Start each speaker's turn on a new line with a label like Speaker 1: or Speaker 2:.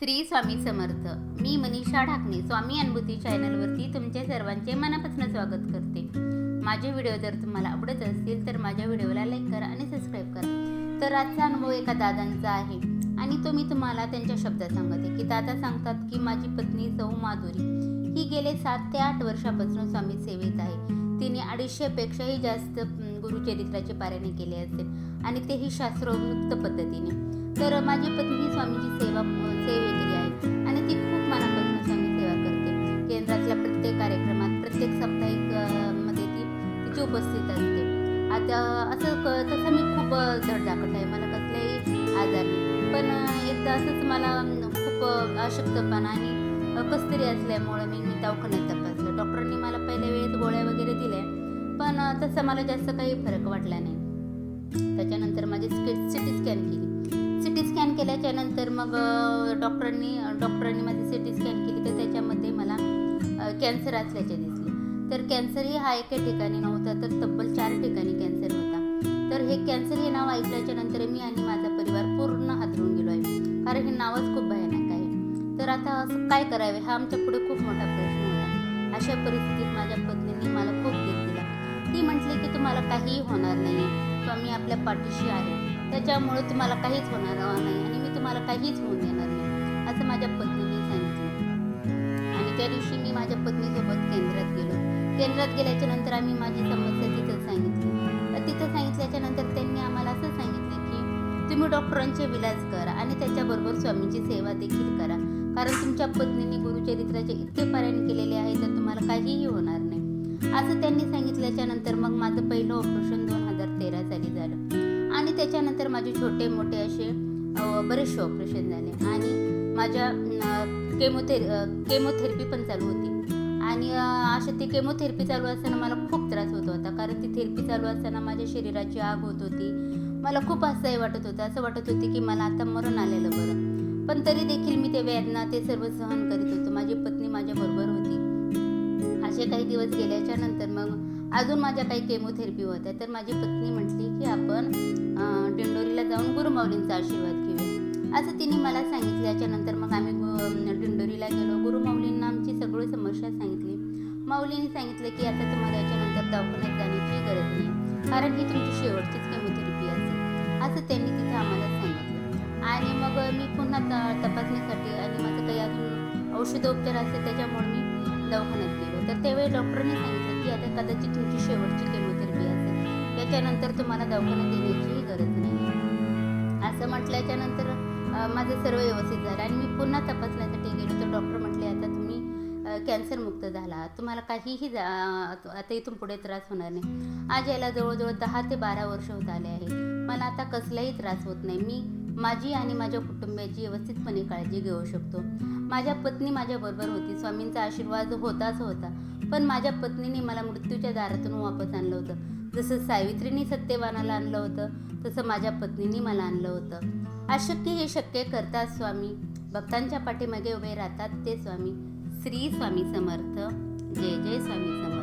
Speaker 1: श्री स्वामी समर्थ. मी मनीषा ढाकणे स्वामी अनुभूती चॅनलवरती तुमचे सर्वांचे मनापासून स्वागत करते. माझे व्हिडिओ जर तुम्हाला आवडत असतील तर माझ्या व्हिडिओला लाईक करा आणि सबस्क्राईब करा. तर आजचा अनुभव एका दादांचा आहे आणि तो मी तुम्हाला त्यांच्या शब्दात सांगते की दादा सांगतात की माझी पत्नी सौ माधुरी. ही गेले सात ते आठ वर्षापासून स्वामी सेवेत आहे. तिने अडीचशेपेक्षाही जास्त गुरुचरित्राचे पारायण केले असेल आणि तेही शास्त्रोक्त पद्धतीने. तर माझी पत्नी ही स्वामीची सेवा सेवेकरी आहे. आणि ती खूप मनापासून स्वामी सेवा करते. केंद्रातल्या प्रत्येक कार्यक्रमात प्रत्येक साप्ताहिकमध्ये ती तिची उपस्थित असते. आता असं क तसं मी खूप अं, धडधाकट आहे. मला कसलाही आजार नाही. पण एकदा असंच मला खूप अशक्तपणा आणि कसतरी असल्यामुळं असल्यामुळे मी मी दवाखान्यात तपासलं. डॉक्टरांनी मला पहिल्या वेळेत गोळ्या वगैरे दिल्या. पण तसं मला जास्त काही फरक वाटला नाही. त्याच्यानंतर माझी सिटी स्कॅन केली. टी स्कॅन केल्याच्यानंतर मग डॉक्टरांनी डॉक्टरांनी माझी सी टी स्कॅन केली तर त्याच्यामध्ये मला कॅन्सर असल्याचे दिसले. तर कॅन्सरही हा एका ठिकाणी नव्हता तर तब्बल चार ठिकाणी कॅन्सर होता. तर हे कॅन्सर हे नाव ऐकल्याच्या नंतर मी आणि माझा परिवार पूर्ण हातरून गेलो आहे. कारण हे नावच खूप भयानक आहे. तर आता असं काय करावे हा आमच्या पुढे खूप मोठा प्रश्न होता. अशा परिस्थितीत माझ्या पत्नीने मला खूप धीर दिला. ती म्हटली की तुम्हाला काहीही होणार नाही स्वामी आपल्या पाठीशी आहे. त्याच्यामुळे तुम्हाला काहीच होणार नाही आणि मी तुम्हाला काहीच होऊन देणार नाही. असं माझ्या पत्नीने सांगितलं. आणि त्या दिवशी मी माझ्या पत्नीसोबत केंद्रात गेलो. केंद्रात गेल्याच्यानंतर आम्ही माझी समस्या तिथं सांगितली. तिथं सांगितल्याच्या नंतर त्यांनी आम्हाला असं सांगितलं की तुम्ही डॉक्टरांचे विलास करा आणि त्याच्याबरोबर स्वामीची सेवा देखील करा. कारण तुमच्या पत्नीने गुरुचरित्राचे इतके पारायण केलेले आहे तर तुम्हाला काहीही होणार नाही. असं त्यांनी सांगितल्याच्या नंतर मग माझं पहिलं ऑपरेशन दोन हजार तेरा साली झालं. आणि त्याच्यानंतर माझे छोटे मोठे असे बरेचसे ऑपरेशन झाले. आणि माझ्या केमोथेर केमोथेरपी पण चालू होती. आणि अशा ती केमोथेरपी चालू असताना मला खूप त्रास होत होता. कारण ती थेरपी चालू असताना माझ्या शरीराची आग होत होती. मला खूप असंही वाटत होतं. असं वाटत होते की मला आता मरण आलेलं बरं. पण तरी देखील मी ते वेदना ते सर्व सहन करीत होतो. माझी पत्नी माझ्याबरोबर होती. असे काही दिवस गेल्याच्यानंतर मग अजून माझ्या काही केमोथेरपी होत्या. तर माझी पत्नी म्हटली की आपण डिंडोरीला जाऊन गुरुमाऊलींचा आशीर्वाद घेऊया. असं तिने मला सांगितल्याच्या नंतर मग आम्ही डिंडोरीला गेलो. गुरुमाऊलींना आमची सगळी समस्या सांगितली. माऊलींनी सांगितलं की आता तुम्हाला याच्यानंतर दवाखान्यात जाण्याची गरज नाही. कारण ही तुमची शेवटचीच केमोथेरपी असेल. असं त्यांनी तिथं आम्हाला सांगितलं. आणि मग मी पुन्हा तपासणीसाठी आणि माझं काही अजून औषधोपचार असेल त्याच्यामुळे मी दवाखान्यात गेले. तर त्यावेळी डॉक्टरने सांगितलं की आता कदाचित तुमची शेवटची केमोथेरपी असेल. त्याच्यानंतर तुम्हाला दवाखान्यात येण्याचीही गरज नाही. असं म्हटल्याच्या नंतर माझं सर्व व्यवस्थित झालं आणि मी पुन्हा तपासण्यासाठी गेलो तर डॉक्टर म्हटले आता तुम्ही कॅन्सरमुक्त झाला. तुम्हाला काहीही जा- आता इथून पुढे त्रास होणार नाही. आज याला जवळजवळ दहा ते बारा वर्ष होत आले आहे. मला आता कसलाही त्रास होत नाही. मी माझी आणि माझ्या कुटुंबियाची व्यवस्थितपणे काळजी घेऊ शकतो. माझ्या पत्नी माझ्याबरोबर होती. स्वामींचा आशीर्वाद होताच होता. पण माझ्या पत्नीने मला मृत्यूच्या दारातून वापस आणलं होतं. जसं सावित्रीने सत्यवानाला आणलं होतं तसं माझ्या पत्नीने मला आणलं होतं. अशक्य हे शक्य करतात स्वामी. भक्तांच्या पाठीमागे उभे राहतात ते स्वामी. श्री स्वामी समर्थ. जय जय स्वामी समर्थ.